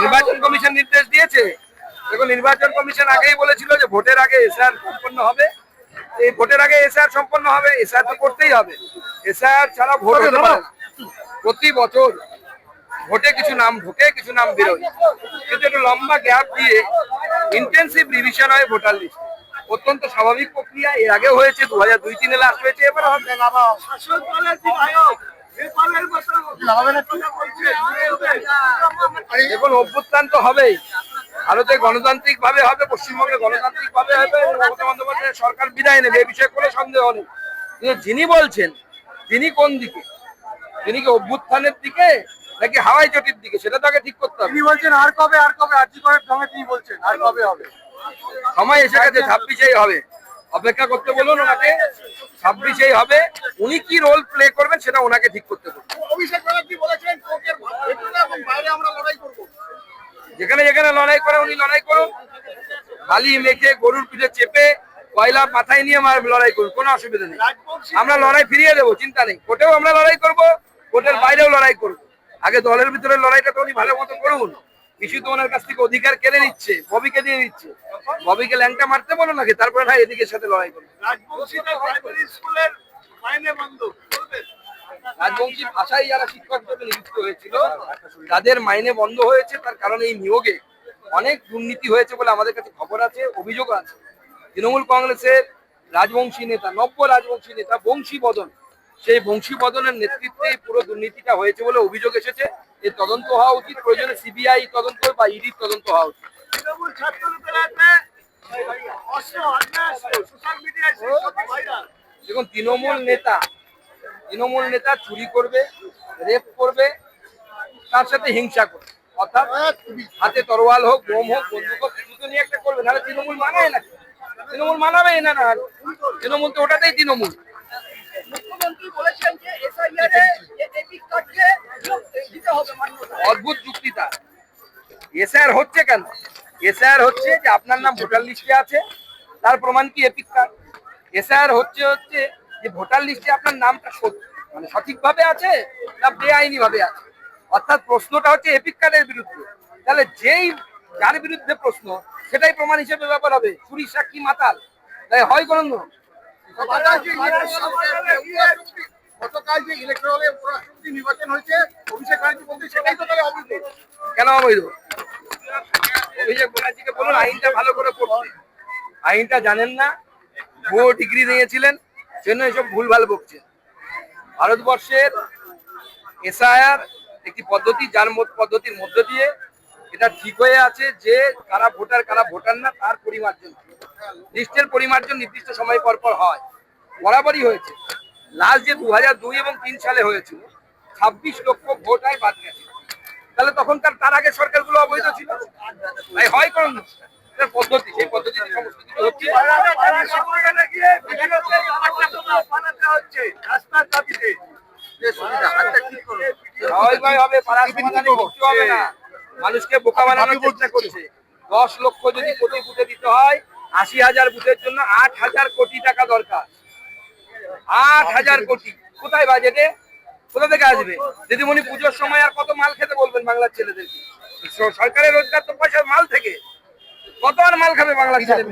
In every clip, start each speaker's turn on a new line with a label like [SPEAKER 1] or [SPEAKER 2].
[SPEAKER 1] নির্বাচন কমিশন নির্দেশ দিয়েছে। দেখুন নির্বাচন কমিশন আগেই বলেছিল যে ভোটের আগে এসআর সম্পন্ন হবে। এই ভোটের আগে এসআর সম্পন্ন হবে এসআর তো করতেই হবে। এসআর ছাড়া ভোট হতে পারে প্রতি বছর ভোটে কিছু নাম ঢোকে কিছু নাম বেরোয়। কিন্তু একটু লম্বা গ্যাপ দিয়ে ইন্টেন্সিভ রিভিশন হয় ভোটার লিস্ট অত্যন্ত স্বাভাবিক প্রক্রিয়া। এর আগেও হয়েছে দু হাজার দুই তিনে লাস্ট হয়েছে এবার হবে। দেখুন অভ্যুত্থান তো হবেই। ভারতে গণতান্ত্রিক ভাবে হবে পশ্চিমবঙ্গে গণতান্ত্রিক ভাবে হবে মমতা সরকার বিদায় নেবে এ বিষয়ে কোনো সন্দেহ নেই। কিন্তু যিনি বলছেন তিনি কোন দিকে? তিনি কি অভ্যুত্থানের দিকে নাকি হাওয়াই চটির দিকে? সেটা তো আগে ঠিক করতে হবে।
[SPEAKER 2] তিনি বলছেন আর কবে আর কবে আর্জি করার সঙ্গে তিনি বলছেন আর কবে হবে?
[SPEAKER 1] সময় এসে গেছে ছাব্বিশেই হবে। অপেক্ষা করতে বলুন ওনাকে ছাব্বিশেই হবে। উনি কি রোল প্লে করবেন সেটা ওনাকে ঠিক করতে বলুন।
[SPEAKER 2] অভিষেক ব্যানার্জি বলেছেন কোর্টের ভেতরে এবং বাইরে আমরা লড়াই করব?
[SPEAKER 1] যেখানে যেখানে লড়াই করে উনি লড়াই করুন। বালি মেখে গরুর পিঠে চেপে কয়লা মাথায় নিয়ে মার লড়াই করুন কোনো অসুবিধা নেই। আমরা লড়াই ফিরিয়ে দেবো চিন্তা নেই। কোর্টেও আমরা লড়াই করব কোর্টের বাইরেও লড়াই করব। আগে দলের ভিতরে লড়াইটা তো উনি ভালো মতো করুন। কিছু তো ওনার কাছ থেকে অধিকার কেড়ে নিচ্ছে ববিকে দিয়ে দিচ্ছে। ববিকে ল্যাংটা মারতে বলো নাকি তারপরে না এদিকের সাথে লড়াই
[SPEAKER 2] বন্ধ
[SPEAKER 1] রাজবংশী ভাষায় যারা শিক্ষক হিসেবে নিযুক্ত হয়েছিল তাদের মাইনে বন্ধ হয়েছে তার কারণে এই নিয়োগে অনেক দুর্নীতি হয়েছে বলে আমাদের কাছে খবর আছে অভিযোগ আছে। তৃণমূল কংগ্রেসের রাজবংশী নেতা নব্য রাজবংশী নেতা বংশী বদন সেই বংশী বদনের নেতৃত্বে পুরো দুর্নীতিটা হয়েছে বলে অভিযোগ এসেছে। এর তদন্ত হওয়া উচিত প্রয়োজনে সিবিআই তদন্ত বা ইডির তদন্ত হওয়া উচিত।
[SPEAKER 2] তৃণমূল
[SPEAKER 1] দেখুন তৃণমূল নেতা তৃণমূল নেতা চুরি করবে রেপ করবে তার সাথে হিংসা করবে। অর্থাৎ হাতে তরোয়াল হোক বোম হোক বন্দুক হোক কিছু নিয়ে একটা করবে নাহলে তৃণমূল মানায় না। তৃণমূল মানাবে না না তৃণমূল তো ওটাতেই তৃণমূল।
[SPEAKER 3] মুখ্যমন্ত্রী বলেছেন যে এসআইআর এ
[SPEAKER 1] অদ্ভুত যুক্তি তার এসআর হচ্ছে কেন এসআর হচ্ছে যে আপনার নাম ভোটার লিস্টে আছে তার প্রমাণ কি এপিক কার্ড এসআর হচ্ছে হচ্ছে যে ভোটার লিস্টে আপনার নামটা মানে সঠিকভাবে আছে না বেআইনি ভাবে আছে অর্থাৎ প্রশ্নটা হচ্ছে এপিক কার্ডের বিরুদ্ধে তাহলে যেই যার বিরুদ্ধে প্রশ্ন সেটাই প্রমাণ হিসেবে ব্যাপার হবে চুরি সাক্ষী মাতাল তাই হয় কোন
[SPEAKER 2] গতকাল যে উপরাষ্ট্রপতি নির্বাচন হয়েছে, অভিষেক সেটাই তো তাহলে অবৈধ।
[SPEAKER 1] কেন অবৈধ? অভিষেক ব্যানার্জিকে বলুন, আইনটা ভালো করে আইনটা জানেন না, ভুয়ো ডিগ্রি নিয়েছিলেন জন্য এসব ভুলভাল বকছেন ভারতবর্ষের এসআইআর একটি পদ্ধতি, যার পদ্ধতির মধ্য দিয়ে এটা ঠিক হয়ে আছে যে কারা ভোটার কারা ভোটার না, তার পরিমার্জন। লিস্টের পরিমার্জন নির্দিষ্ট সময় পর পর হয়। বরাবরই হয়েছে। লাস্ট যে দু হাজার দুই এবং তিন সালে হয়েছিল ছাব্বিশ লক্ষ ভোট হয় বাদ গেছে। তাহলে তখনকার তার তার আগে সরকারগুলো অবৈধ ছিল? তাই হয় কোন পদ্ধতি সেই পদ্ধতিতে সমস্ত কিছু হচ্ছে।
[SPEAKER 2] রাস্তার দাবিতে
[SPEAKER 1] স্বাভাবিকভাবে হবে পাড়ার সমাধানে কিছু হবে না। মানুষকে বোকা বানানোর চেষ্টা করছে। দশ লক্ষ যদি কোটি বুথে দিতে হয় আশি হাজার বুথের জন্য আট হাজার কোটি টাকা দরকার। আট হাজার কোটি। কোথায় বাজেটে? কোথা থেকে আসবে? দিদিমণি পুজোর সময় আর কত মাল খেতে বলবেন বাংলার ছেলেদেরকে সরকারের রোজগার তো পয়সা মাল থেকে। কত আর মাল খাবে বাংলার ছেলে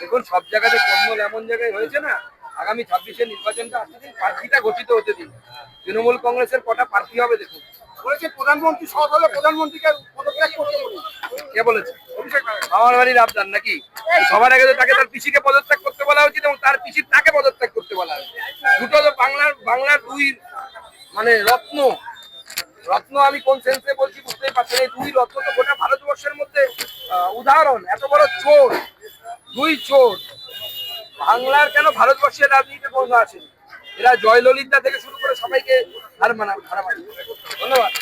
[SPEAKER 1] দেখুন সব জায়গাতে কর্মল এমন জায়গায় হয়েছে না আগামী ছাব্বিশে নির্বাচনটা আসতে দিন প্রার্থীটা ঘোষিত হতে দিন। তৃণমূল কংগ্রেসের কটা প্রার্থী হবে দেখুন।
[SPEAKER 2] বলেছে প্রধানমন্ত্রী সৎ হলে প্রধানমন্ত্রীকে পদত্যাগ করতে বলুন।
[SPEAKER 1] কে বলেছে? আমার বাড়ির আবদার নাকি? সবার আগে তাকে তার পিসিকে পদত্যাগ করতে বলা উচিত এবং তার পিসির তাকে পদত্যাগ করতে বলা উচিত। দুটো তো বাংলার বাংলার দুই মানে রত্ন। রত্ন আমি কোন সেন্সে বলছি বুঝতেই পারছেন এই দুই রত্ন তো গোটা ভারতবর্ষের মধ্যে উদাহরণ। এত বড় চোর। দুই চোর। বাংলার কেন ভারতবর্ষের রাজনীতিতে কোনো আছে? এরা জয়ললিতা থেকে শুরু করে সবাইকে হার মানা ধন্যবাদ।